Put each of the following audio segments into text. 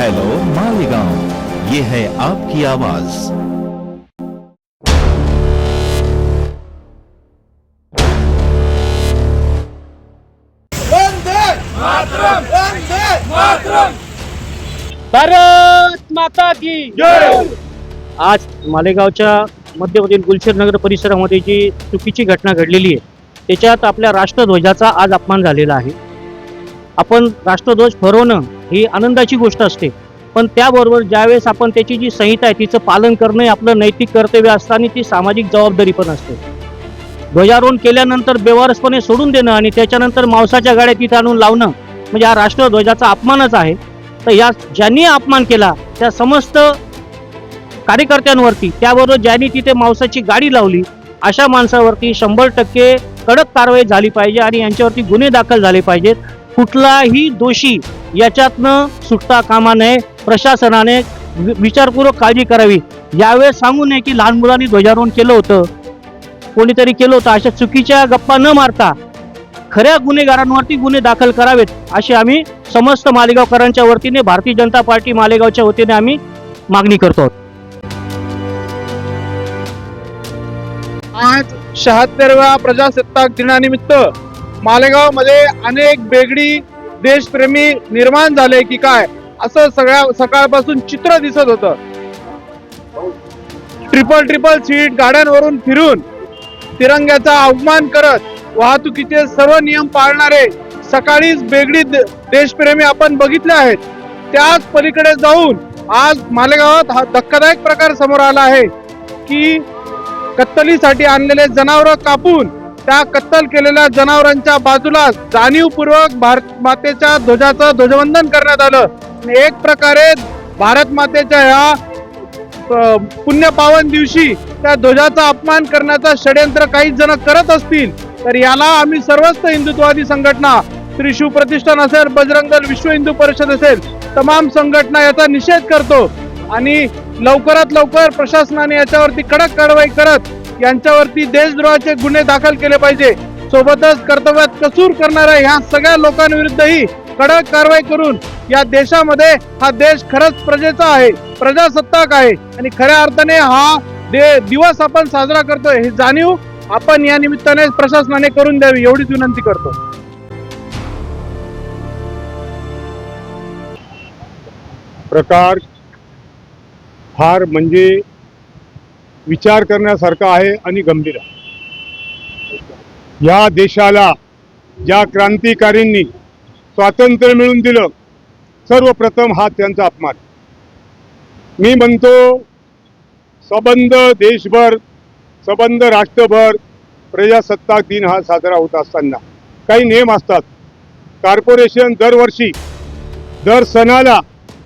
Hello Malegaon. ये है आपकी आवाज। वंदे मातरम वंदे मातरम। भारत माता की जय। आज मालेगावच्या मध्यमधील गुलशेर नगर परिसरामध्ये जी चुकीची घटना घडलेली आहे त्याच्यात आपल्या राष्ट्रध्वजाचा आज अपमान झालेला आहे. आपण राष्ट्रध्वज फरवणं ही आनंदाची गोष्ट असते. पण त्याबरोबर ज्यावेळेस आपण त्याची जी संहिता आहे तिचं पालन करणं हे आपलं नैतिक कर्तव्य असतं आणि ती सामाजिक जबाबदारी पण असते. ध्वजारोहण केल्यानंतर बेवारसपणे सोडून देणं आणि त्याच्यानंतर मांसाच्या गाड्या तिथे आणून लावणं म्हणजे हा राष्ट्रध्वजाचा अपमानच आहे. तर या ज्यांनी अपमान केला त्या समस्त कार्यकर्त्यांवरती त्याबरोबर ज्यांनी तिथे मांसाची गाडी लावली अशा माणसावरती शंभर टक्के कडक कारवाई झाली पाहिजे आणि यांच्यावरती गुन्हे दाखल झाले पाहिजेत. कुठलाही दोषी याच्यातनं सुटता कामा नये प्रशासनाने वि- विचारपूर्वक काळजी करावी. यावेळेस सांगू नये की लहान मुलांनी ध्वजारोहण केलं होतं. कोणीतरी केलं होतं. अशा चुकीच्या गप्पा न मारता खऱ्या गुन्हेगारांवरती गुन्हे दाखल करावेत अशी आम्ही समस्त मालेगावकरांच्या वतीने भारतीय जनता पार्टी मालेगावच्या वतीने आम्ही मागणी करतो आहोत. आज शहात्तरव्या प्रजासत्ताक दिनानिमित्त मालेगावमध्ये अनेक बेगडी देशप्रेमी निर्माण झाले की काय? असं सगळ्या सकाळपासून चित्र दिसत होतं. ट्रिपल ट्रिपल सीट गाड्यांवरून फिरून तिरंग्याचा अवमान करत वाहतुकीचे सर्व नियम पाळणारे सकाळीच बेगडी देशप्रेमी आपण बघितले आहेत. त्याच पलीकडे जाऊन आज मालेगावात हा धक्कादायक प्रकार समोर आला आहे की कत्तलीसाठी आणलेले जनावर कापून त्या कत्तल केलेल्या जनावरांच्या बाजूला जाणीवपूर्वक भारत मातेच्या ध्वजाचं ध्वजवंदन करण्यात आलं. आणि एक प्रकारे भारत मातेच्या ह्या पुण्यपावन दिवशी त्या ध्वजाचा अपमान करण्याचा षड्यंत्र काही जण करत असतील तर याला आम्ही सर्वस्त हिंदुत्ववादी संघटना श्री शिवप्रतिष्ठान असेल बजरंग दल विश्व हिंदू परिषद असेल तमाम संघटना याचा निषेध करतो. आणि लवकरात लवकर प्रशासनाने याच्यावरती कडक कारवाई करत यांच्यावरती देशद्रोहाचे गुन्हे दाखल केले पाहिजे. सोबतच कर्तव्यात कसूर करणाऱ्या ह्या सगळ्या लोकांविरुद्धही कडक कारवाई करून या देशामध्ये हा देश खरंच प्रजेचा आहे प्रजासत्ताक आहे. आणि खऱ्या अर्थाने हा दे दिवस आपण साजरा करतोय हे जाणीव आपण या निमित्ताने प्रशासनाने करून द्यावी एवढीच विनंती करतो. प्रकार फार म्हणजे विचार करण्यासारखा आहे आणि गंभीर आहे. या देशाला ज्या क्रांतिकारींनी स्वातंत्र्य मिळवून दिलं सर्वप्रथम हा त्यांचा अपमान. मी म्हणतो सबंध देशभर सबंध राष्ट्रभर प्रजासत्ताक दिन हा साजरा होत असताना. काही नियम असतात. कॉर्पोरेशन दरवर्षी दर सणाला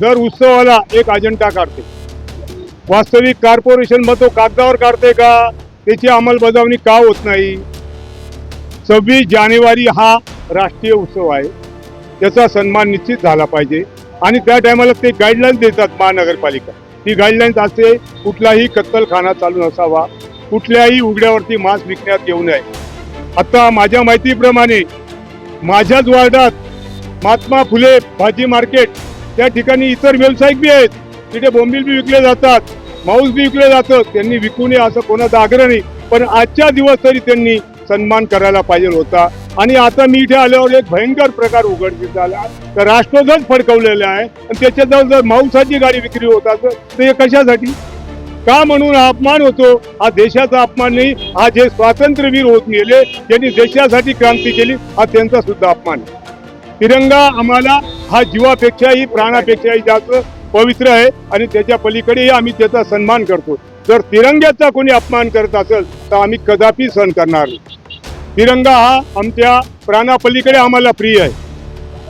दर उत्सवाला एक अजेंडा काढते. वास्तविक कॉर्पोरेशन मग तो कागदावर काढते का? त्याची अंमलबजावणी का होत नाही? सव्वीस जानेवारी हा राष्ट्रीय उत्सव आहे. त्याचा सन्मान निश्चित झाला पाहिजे. आणि त्या टायमाला ते गाईडलाईन्स देतात महानगरपालिका. ती गाईडलाईन्स असते कुठलाही कत्तलखाना चालू नसावा. कुठल्याही उघड्यावरती मांस विकण्यात येऊ नये. आता माझ्या माहितीप्रमाणे माझ्याच वार्डात महात्मा फुले भाजी मार्केट त्या ठिकाणी इतर व्यावसायिक बी आहेत. तिथे बोंबील बी विकले जातात. माऊस बी विकले जातं त्यांनी विकू नये असं कोणाचा आग्रह नाही. पण आजच्या दिवस तरी त्यांनी सन्मान करायला पाहिजे होता. आणि आता मी इथे आल्यावर एक भयंकर प्रकार उघडकीस आला तर राष्ट्रध्वज फडकवलेला आहे. आणि त्याच्याजवळ जर मांसाची गाडी विक्री होत असेल तर हे कशासाठी? का म्हणून हा अपमान होतो? हा देशाचा अपमान नाही. हा जे स्वातंत्र्यवीर होत गेले ज्यांनी देशासाठी क्रांती केली हा त्यांचा सुद्धा अपमान तिरंगा आम्हाला हा जीवापेक्षाही प्राणापेक्षाही जास्त पवित्र आहे आणि त्याच्या पलीकडेही आम्ही त्याचा सन्मान करतो. जर तिरंग्याचा कोणी अपमान करत असेल तर आम्ही कदापि सहन करणार नाही. तिरंगा हा आमच्या प्राणापलीकडे आम्हाला प्रिय आहे.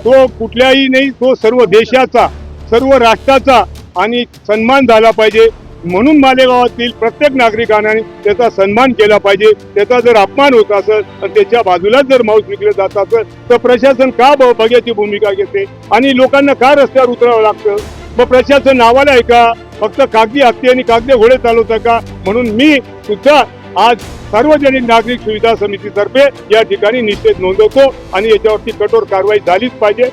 तो कुठल्याही नाही तो सर्व देशाचा सर्व राष्ट्राचा आणि सन्मान झाला पाहिजे. म्हणून मालेगावातील प्रत्येक नागरिकांनी त्याचा सन्मान केला पाहिजे. त्याचा जर अपमान होत असेल आणि त्याच्या बाजूला जर माऊस विकले जात असेल तर प्रशासन का ब- बघ्याची भूमिका घेते? आणि लोकांना का रस्त्यावर उतरावं लागतं? मग प्रशासन नावाला आहे का? फक्त कागदी हत्ती आणि कागदी घोडे चालवतं का? म्हणून मी सुद्धा आज सार्वजनिक नागरिक सुविधा समितीतर्फे या ठिकाणी निषेध नोंदवतो आणि याच्यावरती कठोर कारवाई झालीच पाहिजे.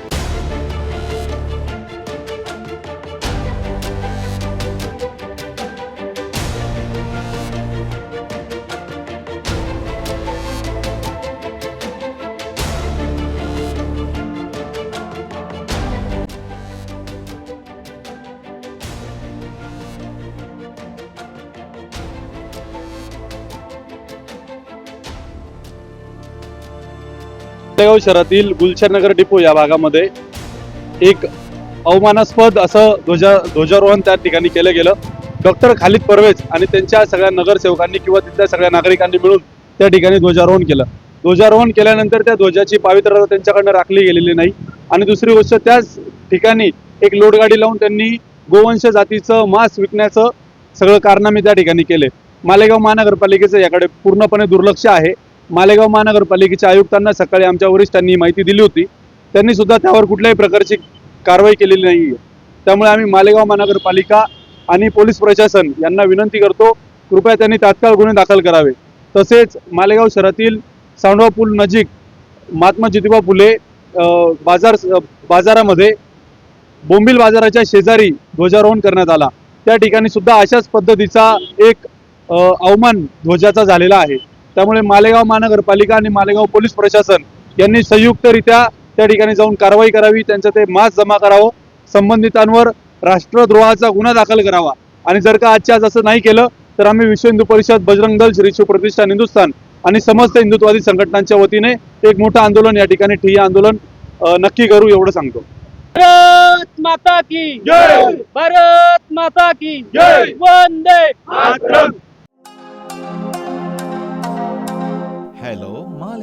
मालेगाव शहरातील गुलशननगर डिपो या भागामध्ये एक अवमानास्पद असं ध्वजा ध्वजारोहण त्या ठिकाणी केलं गेलं. डॉक्टर खालिद परवेज आणि त्यांच्या सगळ्या नगरसेवकांनी किंवा तिथल्या सगळ्या नागरिकांनी मिळून त्या ठिकाणी ध्वजारोहण केलं. ध्वजारोहण केल्यानंतर त्या ध्वजाची पावित्र्यता त्यांच्याकडनं राखली गेलेली नाही. आणि दुसरी गोष्ट त्याच ठिकाणी एक लोडगाडी लावून त्यांनी गोवंश जातीचं मांस विकण्याचं सगळं कारनामे त्या ठिकाणी केले. मालेगाव महानगरपालिकेचं याकडे पूर्णपणे दुर्लक्ष आहे. मालेगाव महानगरपालिकेच्या आयुक्तांना सकाळी आमच्या वरिष्ठांनी माहिती दिली होती. त्यांनी सुद्धा त्यावर कुठल्याही प्रकारची कारवाई केलेली नाही आहे त्यामुळे आम्ही मालेगाव महानगरपालिका आणि पोलीस प्रशासन यांना विनंती करतो कृपया त्यांनी तात्काळ गुन्हे दाखल करावे. तसेच मालेगाव शहरातील सांडवा पूल नजीक महात्मा ज्योतिबा फुले बाजार बाजारामध्ये बोंबिल बाजाराच्या शेजारी ध्वजारोहण करण्यात आला. त्या ठिकाणी सुद्धा अशाच पद्धतीचा एक अवमान ध्वजाचा झालेला आहे. त्यामुळे मालेगाव महानगरपालिका आणि मालेगाव पोलीस प्रशासन यांनी संयुक्तरित्या त्या ठिकाणी जाऊन कारवाई करावी त्यांचं ते मास जमा करावं संबंधितांवर राष्ट्रद्रोहाचा गुन्हा दाखल करावा. आणि जर का आजच्या आज असं नाही केलं तर आम्ही विश्व हिंदू परिषद बजरंग दल श्री शिव प्रतिष्ठान हिंदुस्थान आणि समस्त हिंदुत्वादी संघटनांच्या वतीने एक मोठं आंदोलन या ठिकाणी ठिय्या आंदोलन नक्की करू एवढं सांगतो. भारत माता की जय! भारत माता की जय! वंदे